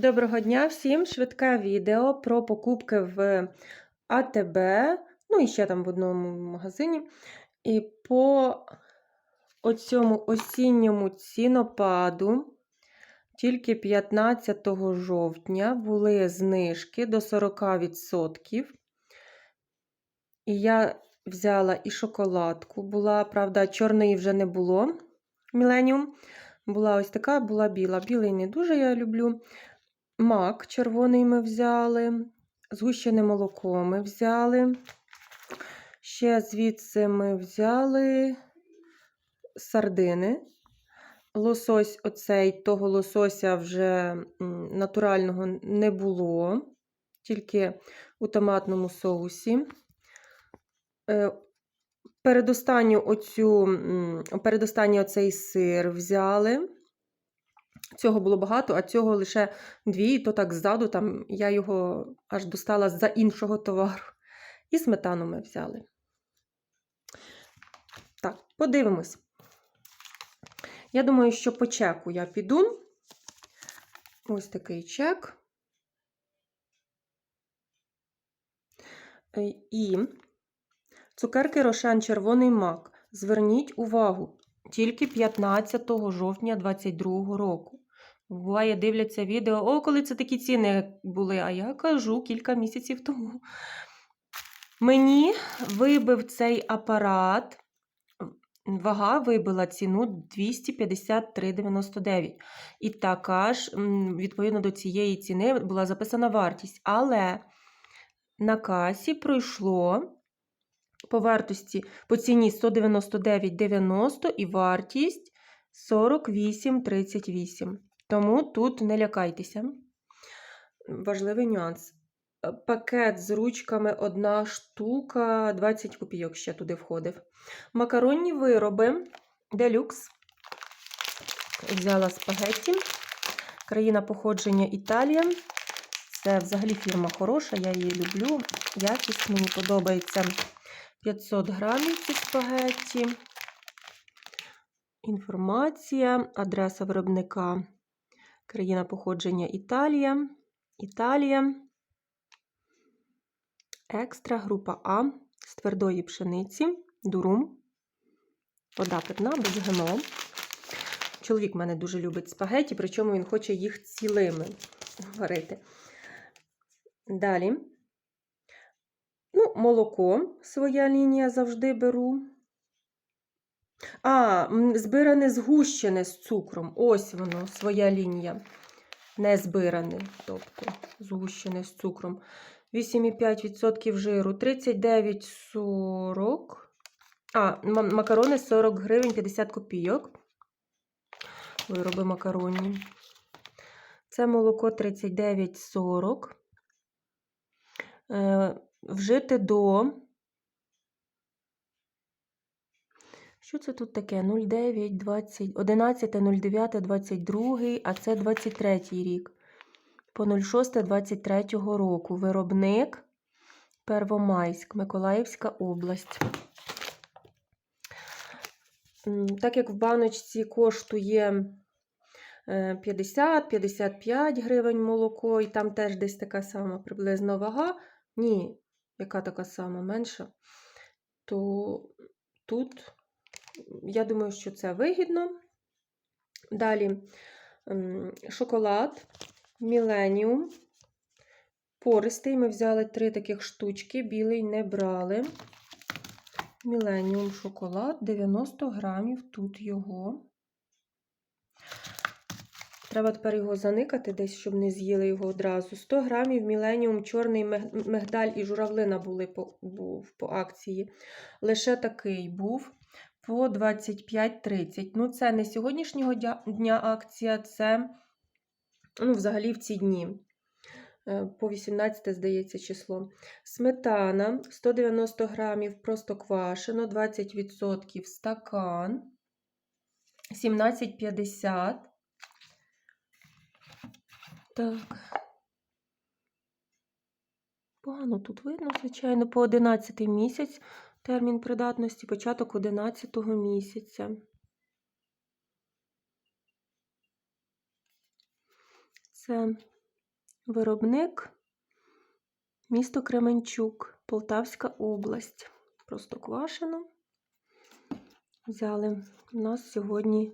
Доброго дня всім! Швидке відео про покупки в АТБ, ну і ще там в одному магазині. І по оцьому осінньому цінопаду тільки 15 жовтня були знижки до 40%. І я взяла і шоколадку. Була, правда, чорної вже не було. Міленіум. Була ось така, була біла. Білий не дуже я люблю. Мак червоний ми взяли, згущене молоко ми взяли. Ще звідси ми взяли сардини. Лосось, оцей того лосося вже натурального не було, тільки у томатному соусі. Е, передостанню оцю, передостанній оцей сир взяли. Цього було багато, а цього лише дві, то так ззаду, там я його аж достала за іншого товару. І сметану ми взяли. Так, подивимось. Я думаю, що по чеку я піду. Ось такий чек. Е, І цукерки Рошен Червоний мак. Зверніть увагу, тільки 15 жовтня 2022 року. Буває, дивляться відео, о, коли це такі ціни були, а я кажу кілька місяців тому. Мені вибив цей апарат, вага вибила ціну 253,99. І така ж, відповідно до цієї ціни, була записана вартість. Але на касі пройшло по вартості по ціні 199,90 і вартість 48,38. Тому тут не лякайтеся. Важливий нюанс. Пакет з ручками одна штука, 20 копійок ще туди входив. Макаронні вироби делюкс. Взяла спагетті. Країна походження Італія. Це взагалі фірма хороша, я її люблю. Якість мені подобається 500 грамів ці спагетті. Інформація, адреса виробника. Країна походження Італія. Італія. Екстра група А з твердої пшениці, дурум. Вода питна, без ГМО. Чоловік мене дуже любить спагеті, причому він хоче їх цілими варити. Далі. Ну, молоко своя лінія завжди беру. А, збиране згущене з цукром. Ось воно, своя лінія. Не збиране, тобто згущене з цукром. 8,5% жиру, 39,40. А, макарони 40 гривень 50 копійок. Вироби макаронні. Це молоко 39,40. Е, вжити до Що це тут таке? 09, 20, 11, 09, 22, а це 23 рік. По 06 23 року. Виробник Первомайськ, Миколаївська область. Так як в баночці коштує 50-55 гривень молоко, і там теж десь така сама приблизно вага. Ні, яка така сама менша, то тут я думаю, що це вигідно. Далі шоколад, Міленіум. Пористий. Ми взяли три таких штучки, білий не брали. Міленіум шоколад, 90 грамів, тут його. Треба тепер його заникати десь, щоб не з'їли його одразу. 100 грамів Міленіум, чорний мигдаль і журавлина були по, був по акції. Лише такий був по 25,30. Ну, це не сьогоднішнього дня акція, це ну, взагалі в ці дні. Е, по 18, здається, число. Сметана 190 грамів, просто квашено, 20% стакан. 17,50. Так. Погано тут видно, звичайно, по 11 місяць. Термін придатності початок 11 місяця. Це Виробник місто Кременчук, Полтавська область. Просто квашено. Взяли. У нас сьогодні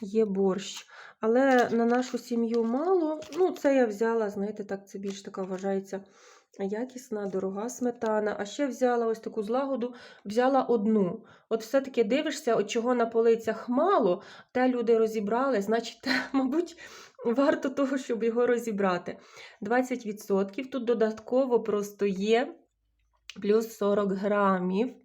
є борщ. Але на нашу сім'ю мало. Ну, це я взяла, знаєте, так, це більш така вважається якісна, дорога сметана. А ще взяла ось таку злагоду, взяла одну. От все-таки дивишся, от чого на полицях мало, те люди розібрали, значить, мабуть, варто того, щоб його розібрати. 20% тут додатково просто є, плюс 40 грамів.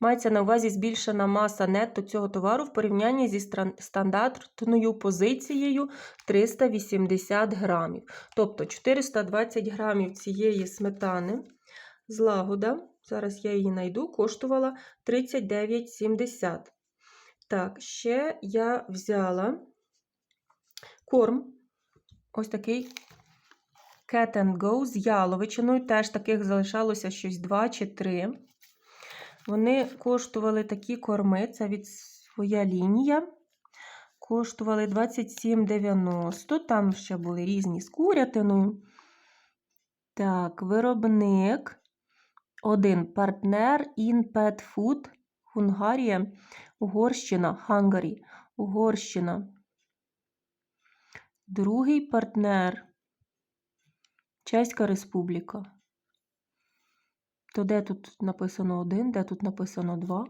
Мається на увазі збільшена маса нетто цього товару в порівнянні зі стандартною позицією 380 грамів. Тобто 420 грамів цієї сметани злагода, зараз я її знайду, коштувала 39,70. Так, ще я взяла корм, ось такий Cat and Go з яловичиною. Теж таких залишалося щось 2 чи 3. Вони коштували такі корми, це від своя лінія. Коштували 27,90. Там ще були різні з курятиною. Так, виробник. Один партнер in Pet Food, Хунгарія, Угорщина, Хангарі, Угорщина. Другий партнер Чеська Республіка. То де тут написано один, де тут написано два?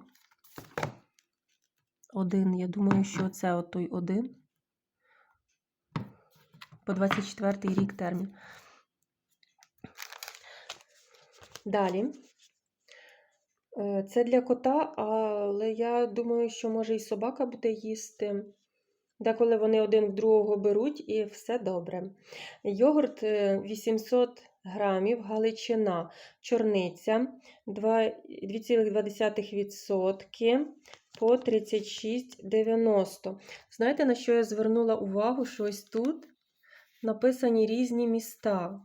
Один, я думаю, що це от той один. По 24 й рік термін. Далі. Е, Це для кота, але я думаю, що може і собака буде їсти. Деколи вони один в другого беруть і все добре. Йогурт е, 800 грамів, галичина, чорниця 2,2% по 36,90. Знаєте, на що я звернула увагу? Що ось тут написані різні міста.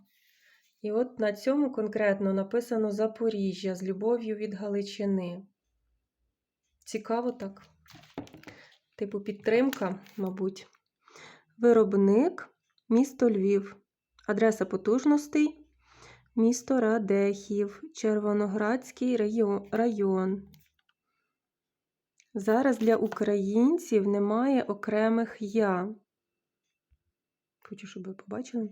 І от на цьому конкретно написано Запоріжжя з любов'ю від Галичини. Цікаво так. Типу підтримка, мабуть. Виробник місто Львів. Адреса потужностей місто Радехів, Червоноградський район. Зараз для українців немає окремих я. Хочу, щоб ви побачили.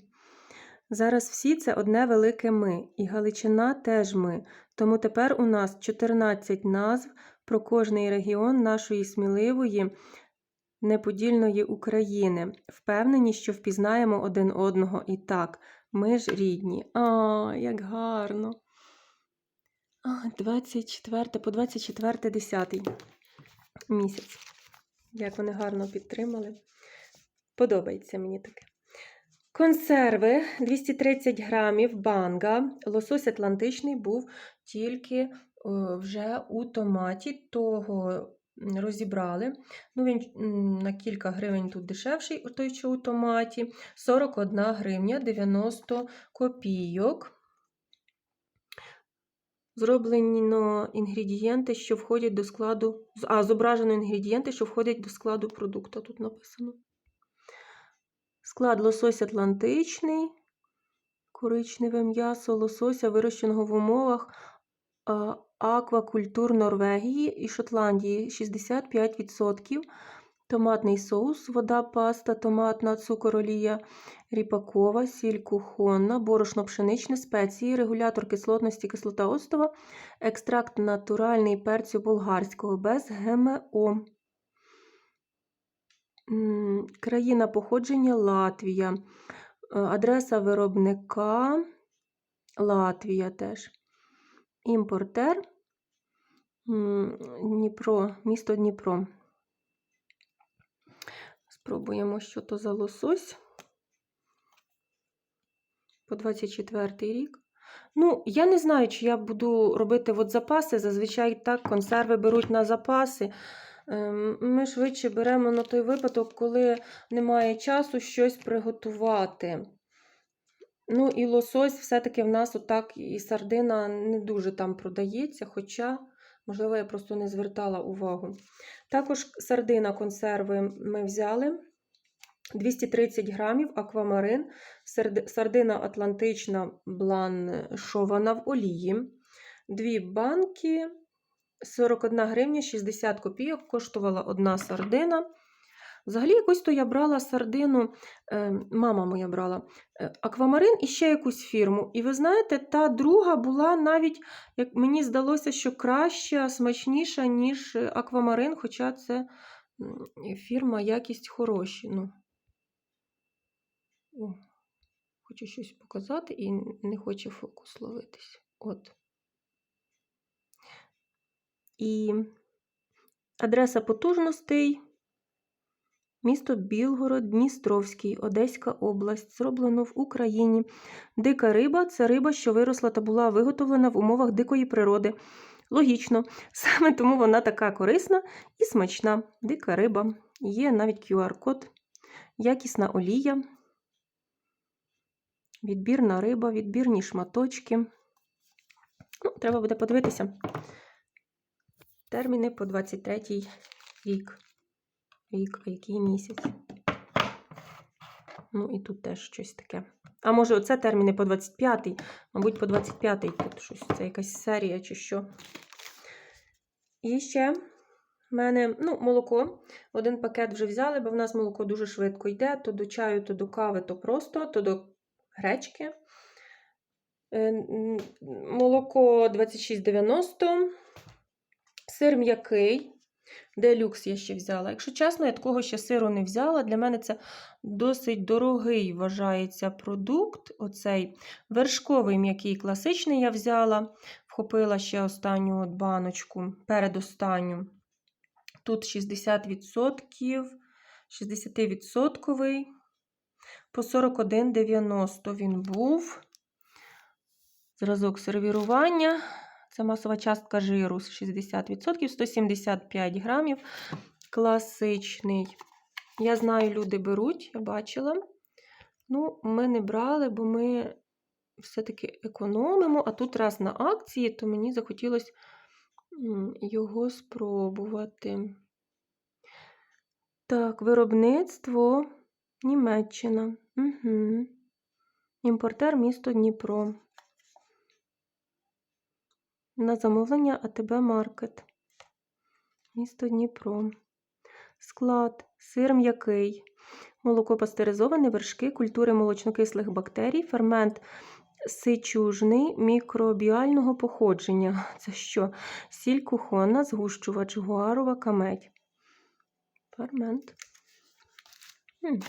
Зараз всі це одне велике ми, і Галичина теж ми. Тому тепер у нас 14 назв про кожний регіон нашої сміливої, неподільної України. Впевнені, що впізнаємо один одного і так. Ми ж рідні. А, як гарно. А, 24 по 24 10 місяць. Як вони гарно підтримали. Подобається мені таке. Консерви 230 грамів банга. Лосось атлантичний був тільки е, вже у томаті, того розібрали. Ну, Він на кілька гривень тут дешевший, той, що у томаті. 41 гривня 90 копійок. Зроблено інгредієнти, що входять до складу. А, зображено інгредієнти, що входять до складу продукту. Тут написано. Склад лосось атлантичний, коричневе м'ясо лосося, вирощеного в умовах аквакультур Норвегії і Шотландії 65%. Томатний соус, вода, паста, томатна, цукор, олія, ріпакова, сіль кухонна, борошно пшеничне, спеції, регулятор кислотності, кислота оцтова, екстракт натуральний перцю болгарського без ГМО. Країна походження Латвія. Е, Адреса виробника Латвія теж. Імпортер Дніпро, місто Дніпро. Спробуємо, що то за лосось. По 24 рік. Ну, я не знаю, чи я буду робити от запаси. Зазвичай так консерви беруть на запаси. Ем, Ми швидше беремо на той випадок, коли немає часу щось приготувати. Ну, і лосось все-таки в нас отак і сардина не дуже там продається, хоча, можливо, я просто не звертала увагу. Також сардина консерви ми взяли 230 грамів аквамарин, сардина атлантична бланшована в олії. Дві банки 41 гривня 60 копійок коштувала одна сардина. Взагалі, якось то я брала сардину, е, мама моя брала е, аквамарин і ще якусь фірму. І ви знаєте, та друга була навіть, як мені здалося, що краща, смачніша, ніж е, аквамарин, хоча це фірма, якість хороші. Ну. О, хочу щось показати і не хоче фокус ловитись. От. І адреса потужностей. Місто Білгород, Дністровський, Одеська область. Зроблено в Україні. Дика риба це риба, що виросла та була виготовлена в умовах дикої природи. Логічно, саме тому вона така корисна і смачна. Дика риба. Є навіть QR-код, якісна олія, відбірна риба, відбірні шматочки. Ну, треба буде подивитися. Терміни по 23 рік. Рік, а який місяць? Ну, і тут теж щось таке. А може, оце терміни по 25-й, мабуть, по 25-й тут щось. Це якась серія чи що. І ще в мене ну, молоко. Один пакет вже взяли, бо в нас молоко дуже швидко йде. То до чаю, то до кави, то просто, то до гречки. Е, Молоко 26,90. Сир м'який. Делюкс я ще взяла. Якщо чесно, я такого ще сиру не взяла. Для мене це досить дорогий вважається продукт. Оцей вершковий м'який класичний я взяла. Вхопила ще останню от баночку, передостанню. Тут 60%, 60% по 41,90 він був. Зразок сервірування. Це масова частка жиру 60%, 175 грамів. Класичний. Я знаю, люди беруть, я бачила. Ну, ми не брали, бо ми все-таки економимо. А тут раз на акції, то мені захотілося його спробувати. Так, виробництво Німеччина. Угу. Імпортер місто Дніпро. На замовлення АТБ Маркет. Місто Дніпро. Склад. Сир м'який. Молоко пастеризоване, вершки, культури молочнокислих бактерій, фермент сичужний мікробіального походження. Це що? Сіль кухонна, згущувач, гуарова, камедь. Фермент. М.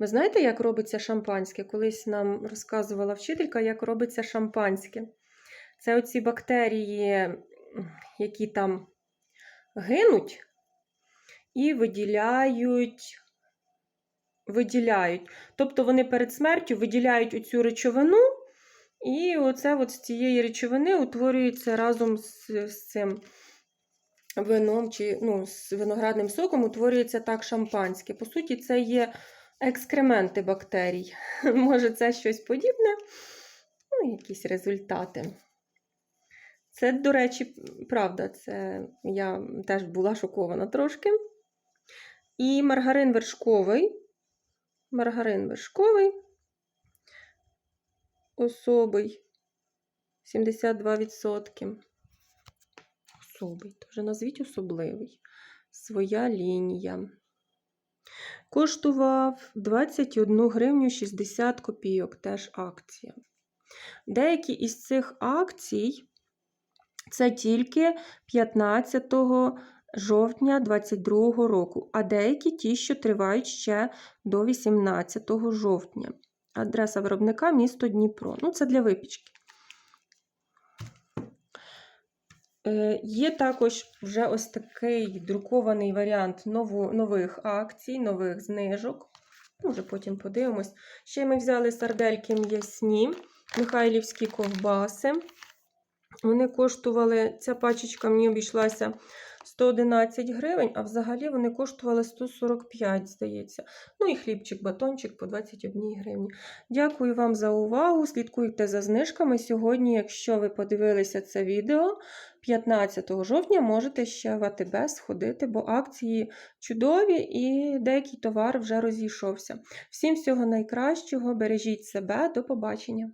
Ви знаєте, як робиться шампанське? Колись нам розказувала вчителька, як робиться шампанське. Це оці бактерії, які там гинуть і виділяють. виділяють. Тобто вони перед смертю виділяють оцю речовину, і оце от з цієї речовини утворюється разом з, з цим вином чи ну, з виноградним соком, утворюється так шампанське. По суті, це є екскременти бактерій. Може, це щось подібне, ну, якісь результати. Це, до речі, правда, це я теж була шокована трошки. І маргарин вершковий. Маргарин вершковий. Особий 72%. Особий. Вже назвіть особливий. Своя лінія. Коштував 21 гривню 60 копійок, теж акція. Деякі із цих акцій це тільки 15 жовтня 2022 року, а деякі ті, що тривають ще до 18 жовтня. Адреса виробника місто Дніпро. Ну, це для випічки. Є також вже ось такий друкований варіант нових акцій, нових знижок. Може, потім подивимось. Ще ми взяли сардельки м'ясні, михайлівські ковбаси. Вони коштували, ця пачечка мені обійшлася 111 гривень, а взагалі вони коштували 145, здається. Ну і хлібчик, батончик по 21 гривні. Дякую вам за увагу. Слідкуйте за знижками. Сьогодні, якщо ви подивилися це відео, 15 жовтня можете ще в АТБ сходити, бо акції чудові і деякий товар вже розійшовся. Всім всього найкращого, бережіть себе, до побачення!